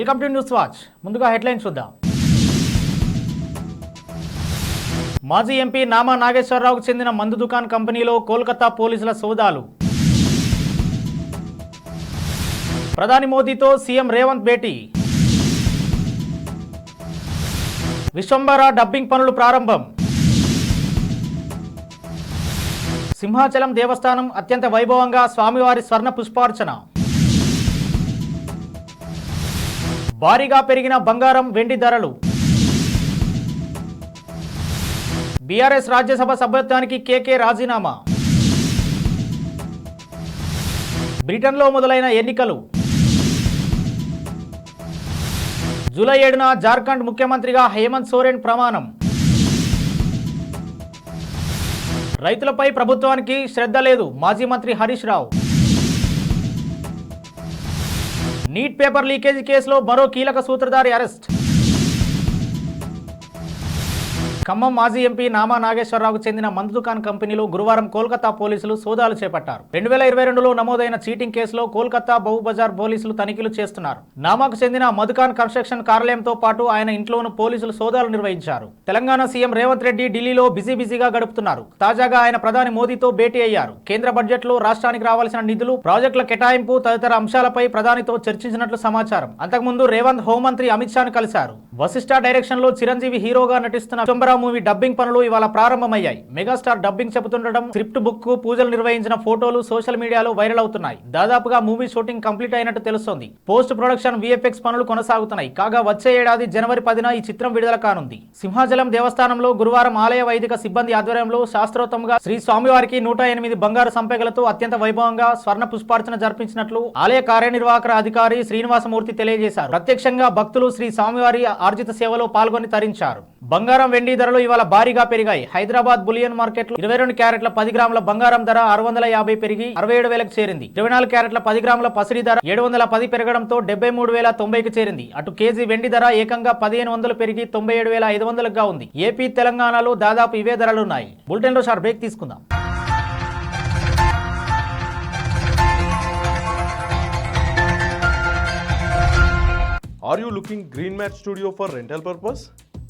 Welcome to news watch. ముందుగా headlines చూద్దాం. మాజీ ఎంపీ నామా నాగేశ్వరరావుకు చెందిన మందు దుకాన్ కంపెనీలో కోల్కతా పోలీసుల సోదాలు. ప్రధాని మోదీతో సీఎం రేవంత్ భేటీ. విశ్వంబర డబ్బింగ్ పనులు ప్రారంభం. సింహాచలం దేవస్థానం అత్యంత వైభవంగా స్వామివారి స్వర్ణ పుష్పార్చన. భారీగా పెరిగిన బంగారం వెండి ధరలు. బీఆర్ఎస్ రాజ్యసభ సభ్యత్వానికి కేకే రాజీనామా. బ్రిటన్లో మొదలైన ఎన్నికలు. జూలై ఏడున జార్ఖండ్ ముఖ్యమంత్రిగా హేమంత్ సోరెన్ ప్రమాణం. రైతులపై ప్రభుత్వానికి శ్రద్ధ లేదు మాజీ మంత్రి Harish Rao. NEET paper leakage కేసులో మరో కీలక సూత్రధారి అరెస్ట్. ఖమ్మం మాజీ ఎంపీ నామా నాగేశ్వరరావుకు చెందిన మందు దుకాన్ కంపెనీలో గురువారం కోల్కతా పోలీసులు సోదాలు చేపట్టారు. రెండు వేల ఇరవై రెండులో నమోదైన చీటింగ్ కేసులో కోల్కతా బహుబజార్ పోలీసులు తనిఖీలు చేస్తున్నారు. నామాకు చెందిన మధుకాన్ కన్స్ట్రక్షన్ కార్యాలయంతో పాటు ఆయన ఇంట్లోనూ పోలీసులు సోదాలు నిర్వహించారు. తెలంగాణ సీఎం రేవంత్ రెడ్డి ఢిల్లీలో బిజీ బిజీగా గడుపుతున్నారు. తాజాగా ఆయన ప్రధాని మోదీతో భేటీ అయ్యారు. కేంద్ర బడ్జెట్లో రాష్ట్రానికి రావాల్సిన నిధులు ప్రాజెక్టుల కేటాయింపు తదితర అంశాలపై ప్రధానితో చర్చించినట్లు సమాచారం. అంతకుముందు రేవంత్ హోంమంత్రి అమిత్ షాను కలిశారు. వశిష్ఠ డైరెక్షన్లో చిరంజీవి హీరోగా నటిస్తున్న దసరా మూవీ డబ్బింగ్ పనులు ఇవాళ ప్రారంభమయ్యాయి. మెగాస్టార్ డబ్బింగ్ చెబుతుండడం స్క్రిప్ట్ బుక్ పూజలు నిర్వహించిన ఫోటోలు సోషల్ మీడియాలో వైరల్ అవుతున్నాయి. దాదాపుగా మూవీ షూటింగ్ కంప్లీట్ అయినట్టు తెలుస్తోంది. పోస్ట్ ప్రొడక్షన్ విఎఫ్ఎక్స్ పనులు కొనసాగుతున్నాయి. కాగా వచ్చే ఏడాది జనవరి పదిన ఈ చిత్రం విడుదల కానుంది. సింహాచలం దేవస్థానంలో గురువారం ఆలయ వైదిక సిబ్బంది ఆధ్వర్యంలో శాస్త్రోత్తంగా శ్రీ స్వామివారికి నూట ఎనిమిది బంగారు సంపెగలతో అత్యంత వైభవంగా స్వర్ణ పుష్పార్చన జరిపించినట్లు ఆలయ కార్యనిర్వాహక అధికారి శ్రీనివాసమూర్తి తెలియజేశారు. ప్రత్యక్షంగా భక్తులు శ్రీ స్వామివారి ఆర్జిత సేవలో పాల్గొని తరించారు. బంగారం వెండి ధరలు ఇవాళ భారీగా పెరిగాయి. హైదరాబాద్ బులియన్ మార్కెట్లో ఇరవై రెండు క్యారెట్ల పది గ్రాముల బంగారం ధర ఆరు వందల యాభై పెరిగి అరవై ఏడు వేలకు చేరింది. ఇరవై నాలుగు క్యారెట్ల పది గ్రాముల పసిడి ధర ఏడు వందల పది పెరగడంతో డెబ్బై మూడు వేల తొంభైకి చేరింది. అటు కేజీ వెండి ధర ఏకంగా పదిహేను వందలు పెరిగి తొంభై ఏడు వేల ఐదు వందలుగా ఉంది. ఏపీ తెలంగాణలో దాదాపు ఇవే ధరలున్నాయి. బులెటిన్లో షార్ బ్రేక్ తీసుకుందాం. Are you looking Green Mat Studio for rental purpose?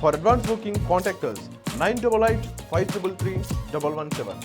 For advance booking, contact us 988 533 117.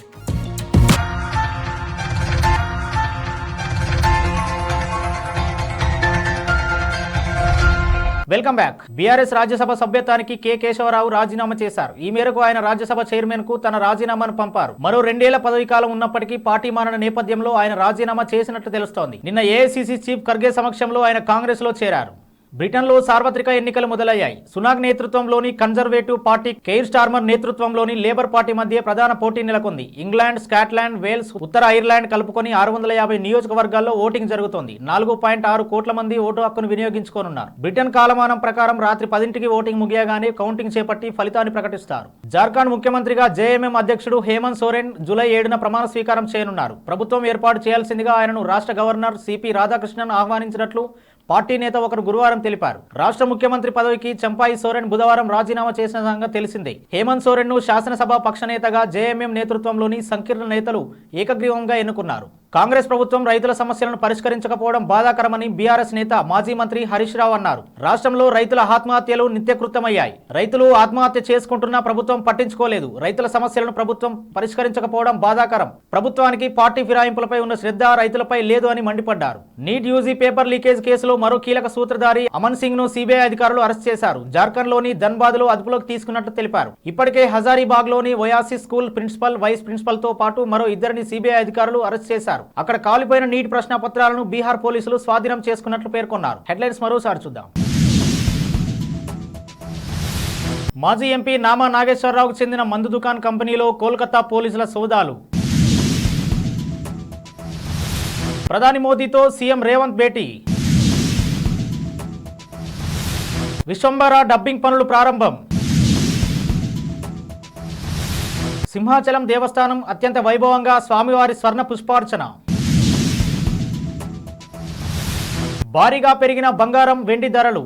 Welcome back BRS Rajya Sabha సభ్యత్వానికి కె కేశవరావు రాజీనామా చేశారు. ఈ మేరకు ఆయన రాజ్యసభ చైర్మన్కు తన రాజీనామాను పంపారు. మరో రెండేళ్ళ పదవి కాలం ఉన్నప్పటికీ పార్టీ మారణ నేపథ్యంలో ఆయన రాజీనామా చేసినట్లు తెలుస్తోంది. నిన్న ఏఐసిసి చీఫ్ ఖర్గే సమక్షంలో ఆయన కాంగ్రెస్లో చేరారు. బ్రిటన్లో సార్వత్రిక ఎన్నికలు మొదలయ్యాయి. సునాగ్ నేతృత్వంలోని కన్జర్వేటివ్ పార్టీ కెయిర్ స్టార్మర్ నేతృత్వంలోని లేబర్ పార్టీ మధ్య ప్రధాన పోటీ నెలకొంది. ఇంగ్లాండ్ స్కాట్లాండ్ వేల్స్ ఉత్తర ఐర్లాండ్ కలుపుకొని ఆరు వందల యాభై నియోజకవర్గాల్లో ఓటింగ్ జరుగుతోంది. నాలుగు పాయింట్ ఆరు కోట్ల మంది ఓటు హక్కును వినియోగించుకోనున్నారు. బ్రిటన్ కాలమానం ప్రకారం రాత్రి పదింటికి ఓటింగ్ ముగియగానే కౌంటింగ్ చేపట్టి ఫలితాన్ని ప్రకటిస్తారు. జార్ఖండ్ ముఖ్యమంత్రిగా జేఎంఎం అధ్యక్షుడు హేమంత్ సోరెన్ జూలై ఏడున ప్రమాణ స్వీకారం చేయనున్నారు. ప్రభుత్వం ఏర్పాటు చేయాల్సిందిగా ఆయనను రాష్ట్ర గవర్నర్ సిపి రాధాకృష్ణన్ ఆహ్వానించినట్లు పార్టీ నేత ఒకరు గురువారం తెలిపారు. రాష్ట్ర ముఖ్యమంత్రి పదవికి చంపాయి సోరెన్ బుధవారం రాజీనామా చేసిన సంగతి తెలిసిందే. హేమంత్ సోరెన్ను శాసనసభ పక్ష నేతగా జేఎంఎం నేతృత్వంలోని సంకీర్ణ నేతలు ఏకగ్రీవంగా ఎన్నుకున్నారు. కాంగ్రెస్ ప్రభుత్వం రైతుల సమస్యలను పరిష్కరించకపోవడం బాధాకరమని బీఆర్ఎస్ నేత మాజీ మంత్రి హరీష్ రావు అన్నారు. రాష్ట్రంలో రైతుల ఆత్మహత్యలు నిత్యకృతమయ్యాయి రైతులు ఆత్మహత్య చేసుకుంటున్నా ప్రభుత్వం పట్టించుకోలేదు. రైతుల సమస్యలను ప్రభుత్వం పరిష్కరించకపోవడం బాధాకరం. ప్రభుత్వానికి పార్టీ ఫిరాయింపులపై ఉన్న శ్రద్ధ రైతులపై లేదు అని మండిపడ్డారు. నీట్ యూజీ పేపర్ లీకేజ్ కేసులో మరో కీలక సూత్రధారి అమన్ సింగ్ను సిబిఐ అధికారులు అరెస్ట్ చేశారు. జార్ఖండ్లోని ధన్బాద్లో అదుపులోకి తీసుకున్నట్టు తెలిపారు. ఇప్పటికే హజారీబాగ్లోని వయాసి స్కూల్ ప్రిన్సిపల్ వైస్ ప్రిన్సిపల్తో పాటు మరో ఇద్దరిని సిబిఐ అధికారులు అరెస్ట్ చేశారు. చేశారు అక్కడ కాలిపోయిన నీటి ప్రశ్న పత్రాలను బీహార్ పోలీసులు స్వాధీనం చేసుకున్నట్లు పేర్కొన్నారు. హెడ్లైన్స్ మరోసారి చూద్దాం. మాజీ ఎంపీ నామా నాగేశ్వరరావుకు చెందిన మందు దుకాన్ కంపెనీలో కోల్కతా పోలీసుల సోదాలు. ప్రధాని మోదీతో సీఎం రేవంత్ భేటీ. విశ్వంబర డబ్బింగ్ పనులు ప్రారంభం. సింహాచలం దేవస్థానం అత్యంత వైభవంగా స్వామివారి స్వర్ణ పుష్పార్చన. భారీగా పెరిగిన బంగారం వెండి ధరలు.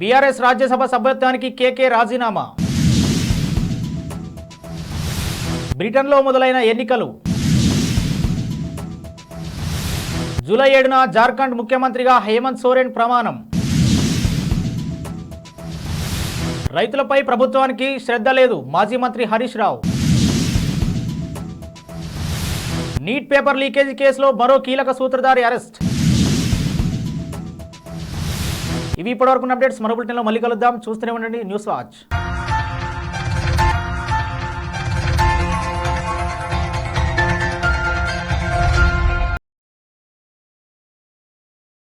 బీఆర్ఎస్ రాజ్యసభ సభ్యత్వానికి కేకే రాజీనామా. బ్రిటన్లో మొదలైన ఎన్నికలు. జూలై ఏడున జార్ఖండ్ ముఖ్యమంత్రిగా హేమంత్ సోరెన్ ప్రమాణం. రైతులపై ప్రభుత్వానికి శ్రద్ధ లేదు మాజీ మంత్రి Harish Rao. NEET paper leakage కేసులో మరో కీలక సూత్రధారి అరెస్ట్. ఇవి ఇప్పటివరకు అప్డేట్స్ మరో బులెటిన్లో మళ్ళీ కలుద్దాం. చూస్తూనే ఉండండి న్యూస్ వాచ్.